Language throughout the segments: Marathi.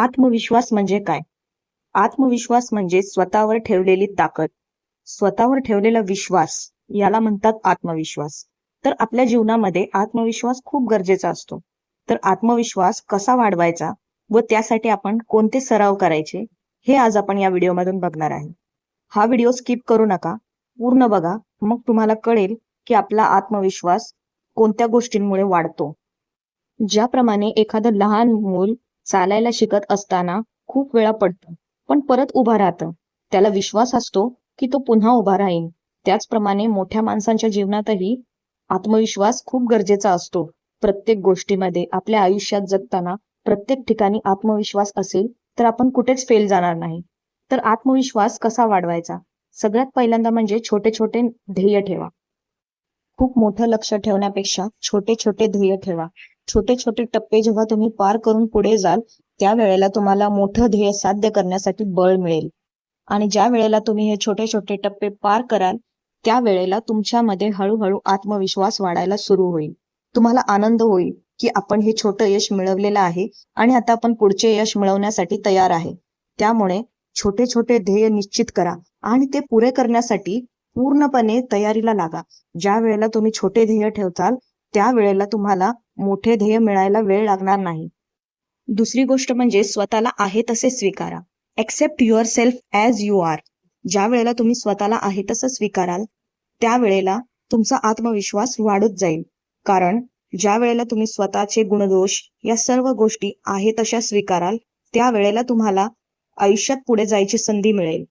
आत्मविश्वास म्हणजे काय? आत्मविश्वास म्हणजे स्वतःवर ठेवलेली ताकद. स्वतःवर ठेवलेला विश्वास याला म्हणतात आत्मविश्वास. तर आपल्या जीवनामध्ये आत्मविश्वास खूप गरजेचा असतो. तर आत्मविश्वास कसा वाढवायचा व त्यासाठी आपण कोणते सराव करायचे हे आज आपण या व्हिडिओमधून बघणार आहे. हा व्हिडिओ स्किप करू नका. पूर्ण बघा. मग तुम्हाला कळेल की आपला आत्मविश्वास कोणत्या गोष्टींमुळे वाढतो. ज्याप्रमाणे एखादं लहान मूल चालायला शिकत असताना खूप वेळा पडतं पण परत उभा राहतं. त्याला विश्वास असतो की तो पुन्हा उभा राहील त्याचप्रमाणे मोठ्या माणसांच्या जीवनातही आत्मविश्वास खूप गरजेचा असतो. प्रत्येक गोष्टीमध्ये आपल्या आयुष्यात जगताना प्रत्येक ठिकाणी आत्मविश्वास असेल तर आपण कुठेच फेल जाणार नाही. तर आत्मविश्वास कसा वाढवायचा? सगळ्यात पहिल्यांदा म्हणजे छोटे छोटे ध्येय ठेवा. खूप मोठं लक्ष ठेवण्यापेक्षा छोटे छोटे ध्येय ठेवा. छोटे छोटे टप्पे जेव्हा तुम्ही पार करून पुढे जाल त्या वेळेला तुम्हाला मोठं ध्येय साध्य करण्यासाठी बळ मिळेल. आणि ज्या वेळेला तुम्ही हे छोटे छोटे टप्पे पार कराल त्या वेळेला तुमच्यामध्ये हळूहळू आत्मविश्वास वाढायला सुरू होईल. तुम्हाला आनंद होईल की आपण हे छोटं यश मिळवलेलं आहे आणि आता आपण पुढचे यश मिळवण्यासाठी तयार आहे. त्यामुळे छोटे छोटे ध्येय निश्चित करा आणि ते पुरे करण्यासाठी पूर्णपणे तयारीला लागा. ज्या वेळेला तुम्ही छोटे ध्येय ठेवताल त्या वेळेला तुम्हाला मोठे ध्येय मिळायला वेळ लागणार नाही. दुसरी गोष्ट म्हणजे स्वतःला आहे तसे स्वीकारा. Accept yourself as you are ज्या वेळेला तुम्ही स्वतःला आहे तसं स्वीकाराल त्यावेळेला तुमचा आत्मविश्वास वाढत जाईल. कारण ज्या वेळेला तुम्ही स्वतःचे गुणदोष या सर्व गोष्टी आहे तशा स्वीकाराल त्यावेळेला तुम्हाला आयुष्यात पुढे जायची संधी मिळेल.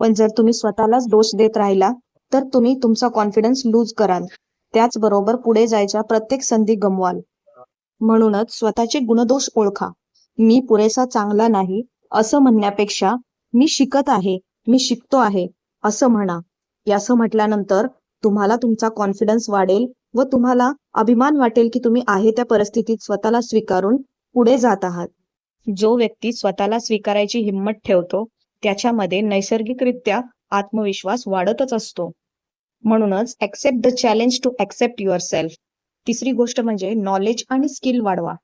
पण जर तुम्ही स्वतःलाच दोष देत राहिला तर तुम्ही तुमचा कॉन्फिडन्स लूज कराल. त्याचबरोबर पुढे जायच्या प्रत्येक संधी गमवाल. म्हणूनच स्वतःचे गुणदोष ओळखा. मी पुरेसा चांगला नाही असं म्हणण्यापेक्षा मी शिकत आहे मी शिकतो आहे असं म्हणा. असं म्हटल्यानंतर तुम्हाला तुमचा कॉन्फिडन्स वाढेल व तुम्हाला अभिमान वाटेल की तुम्ही आहे त्या परिस्थितीत स्वतःला स्वीकारून पुढे जात आहात. जो व्यक्ती स्वतःला स्वीकारायची हिंमत ठेवतो त्याच्यामध्ये नैसर्गिकरित्या आत्मविश्वास वाढतच असतो. म्हणूनच accept the challenge to accept yourself तिसरी गोष्ट म्हणजे नॉलेज आणि स्किल वाढवा.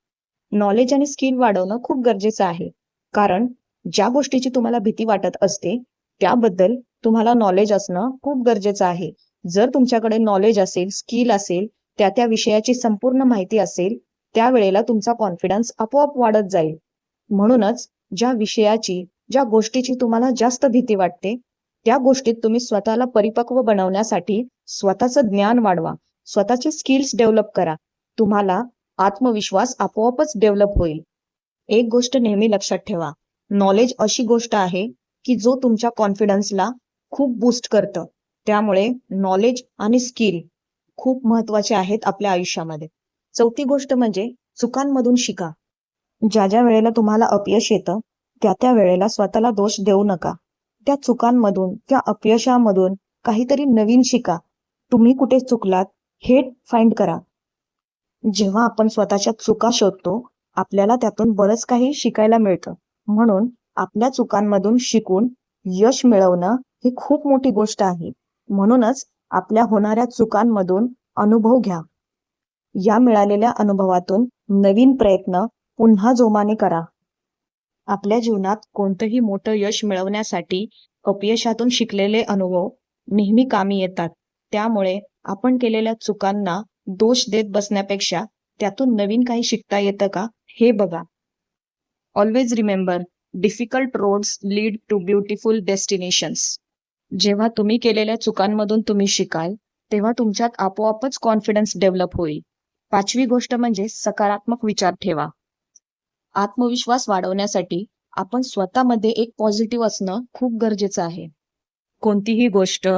नॉलेज आणि स्किल वाढवणं खूप गरजेचं आहे. कारण ज्या गोष्टीची तुम्हाला भीती वाटत असते त्याबद्दल तुम्हाला नॉलेज असणं खूप गरजेचं आहे. जर तुमच्याकडे नॉलेज असेल स्किल असेल त्या त्या विषयाची संपूर्ण माहिती असेल त्यावेळेला तुमचा कॉन्फिडन्स आपोआप वाढत जाईल. म्हणूनच ज्या विषयाची ज्या गोष्टीची तुम्हाला जास्त भीती वाटते त्या गोष्टीत तुम्ही स्वतःला परिपक्व बनवण्यासाठी स्वतःचं ज्ञान वाढवा. स्वतःचे स्किल्स डेव्हलप करा. तुम्हाला आत्मविश्वास आपोआपच डेव्हलप होईल. एक गोष्ट नेहमी लक्षात ठेवा. नॉलेज अशी गोष्ट आहे की जो तुमच्या कॉन्फिडन्सला खूप बूस्ट करतं. त्यामुळे नॉलेज आणि स्किल खूप महत्त्वाचे आहेत आपल्या आयुष्यामध्ये. चौथी गोष्ट म्हणजे चुकांमधून शिका. ज्या ज्या वेळेला तुम्हाला अपयश येतं त्या त्या वेळेला स्वतःला दोष देऊ नका. त्या चुकांमधून त्या अपयशामधून काहीतरी नवीन शिका. तुम्ही कुठे चुकलात हे फाइंड करा. जेव्हा आपण स्वतःच्या चुका शोधतो आपल्याला त्यातून बरंच काही शिकायला मिळतं. म्हणून आपल्या चुकांमधून शिकून यश मिळवणं ही खूप मोठी गोष्ट आहे. म्हणूनच आपल्या होणाऱ्या चुकांमधून अनुभव घ्या. या मिळालेल्या अनुभवातून नवीन प्रयत्न पुन्हा जोमाने करा. आपल्या जीवनात कोणतंही मोठं यश मिळवण्यासाठी अपयशातून शिकलेले अनुभव नेहमी कामी येतात. त्यामुळे आपण केलेल्या चुकांना दोष देत बसण्यापेक्षा त्यातून नवीन काही शिकता येतं का हे बघा. Always remember difficult roads lead to beautiful destinations जेव्हा तुम्ही केलेल्या चुकांमधून तुम्ही शिकाल तेव्हा तुमच्यात आपोआपच कॉन्फिडन्स डेव्हलप होईल. पाचवी गोष्ट म्हणजे सकारात्मक विचार ठेवा. आत्मविश्वास वाढवण्यासाठी आपण स्वतःमध्ये एक पॉझिटिव्ह असणं खूप गरजेचं आहे. कोणतीही गोष्ट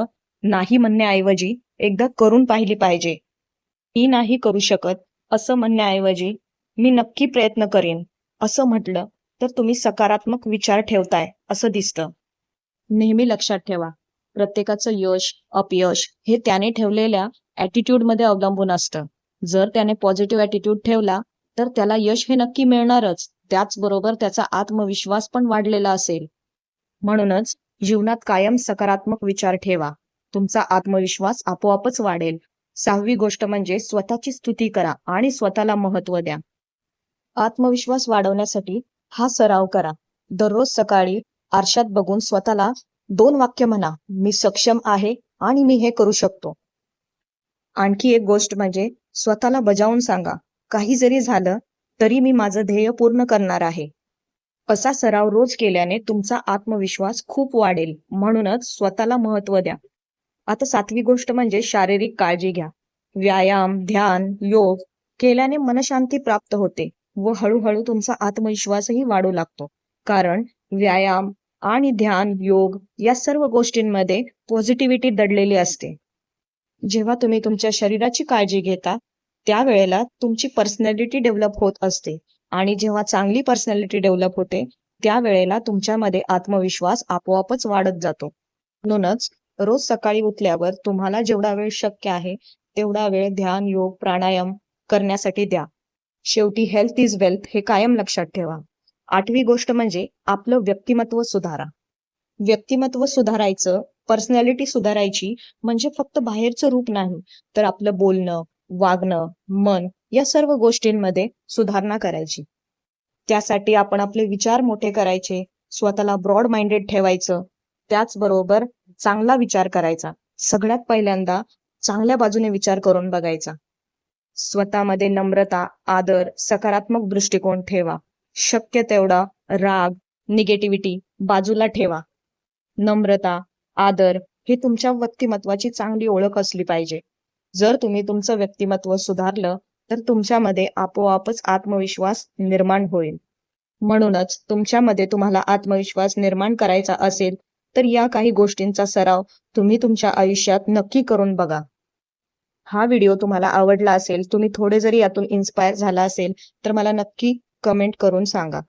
नाही म्हणण्याऐवजी एकदा करून पाहिली पाहिजे. मी नाही करू शकत असं म्हणण्याऐवजी मी नक्की प्रयत्न करेन असं म्हटलं तर तुम्ही सकारात्मक विचार ठेवताय असं दिसतं. नेहमी लक्षात ठेवा प्रत्येकाचं यश अपयश हे त्याने ठेवलेल्या ऍटिट्यूडमध्ये अवलंबून असतं. जर त्याने पॉझिटिव्ह ऍटिट्यूड ठेवला तर त्याला यश हे नक्की मिळणारच. त्याचबरोबर त्याचा आत्मविश्वास पण वाढलेला असेल. म्हणूनच जीवनात कायम सकारात्मक विचार ठेवा. तुमचा आत्मविश्वास आपोआपच वाढेल. सहावी गोष्ट म्हणजे स्वतःची स्तुती करा आणि स्वतःला महत्त्व द्या. आत्मविश्वास वाढवण्यासाठी हा सराव करा. दररोज सकाळी आरशात बघून स्वतःला दोन वाक्य म्हणा मी सक्षम आहे आणि मी हे करू शकतो. आणखी एक गोष्ट म्हणजे स्वतःला बजावून सांगा. काही जरी झालं तरी मी माझं ध्येय पूर्ण करणार आहे. असा सराव रोज केल्याने तुमचा आत्मविश्वास खूप वाढेल. म्हणूनच स्वतःला महत्त्व द्या. आता सातवी गोष्ट म्हणजे शारीरिक काळजी घ्या. व्यायाम ध्यान योग केल्याने मनशांती प्राप्त होते व हळूहळू तुमचा आत्मविश्वासही वाढू लागतो. कारण व्यायाम आणि ध्यान योग या सर्व गोष्टींमध्ये पॉझिटिव्हिटी दडलेली असते. जेव्हा तुम्ही तुमच्या शरीराची काळजी घेता त्यावेळेला तुमची पर्सनॅलिटी डेव्हलप होत असते. आणि जेव्हा चांगली पर्सनॅलिटी डेव्हलप होते त्यावेळेला तुमच्यामध्ये आत्मविश्वास आपोआपच वाढत जातो. म्हणूनच रोज सकाळी उठल्यावर तुम्हाला जेवढा वेळ शक्य आहे तेवढा वेळ ध्यान योग प्राणायाम करण्यासाठी द्या. शेवटी हेल्थ इज वेल्थ हे कायम लक्षात ठेवा. आठवी गोष्ट म्हणजे आपलं व्यक्तिमत्व सुधारा. व्यक्तिमत्व सुधारायचं पर्सनॅलिटी सुधारायची म्हणजे फक्त बाहेरचं रूप नाही तर आपलं बोलणं वागणं मन या सर्व गोष्टींमध्ये सुधारणा करायची. त्यासाठी आपण आपले विचार मोठे करायचे स्वतःला ब्रॉड माइंडेड ठेवायचं त्याचबरोबर चांगला विचार करायचा. सगळ्यात पहिल्यांदा चांगल्या बाजूने विचार करून बघायचा. स्वतःमध्ये नम्रता आदर सकारात्मक दृष्टिकोन ठेवा. शक्य तेवढा राग निगेटिव्हिटी बाजूला ठेवा. नम्रता आदर हे तुमच्या व्यक्तिमत्वाची चांगली ओळख असली पाहिजे. जर तुम्ही तुमचं व्यक्तिमत्व सुधारलं तर तुमच्यामध्ये आपोआपच आत्मविश्वास निर्माण होईल. म्हणूनच तुमच्यामध्ये तुम्हाला आत्मविश्वास निर्माण करायचा असेल तर या काही गोष्टींचा सराव तुम्ही तुमच्या आयुष्यात नक्की करून बघा. हा व्हिडिओ तुम्हाला आवडला असेल तुम्ही थोडे जरी यातून इन्स्पायर झाला असेल तर मला नक्की कमेंट करून सांगा.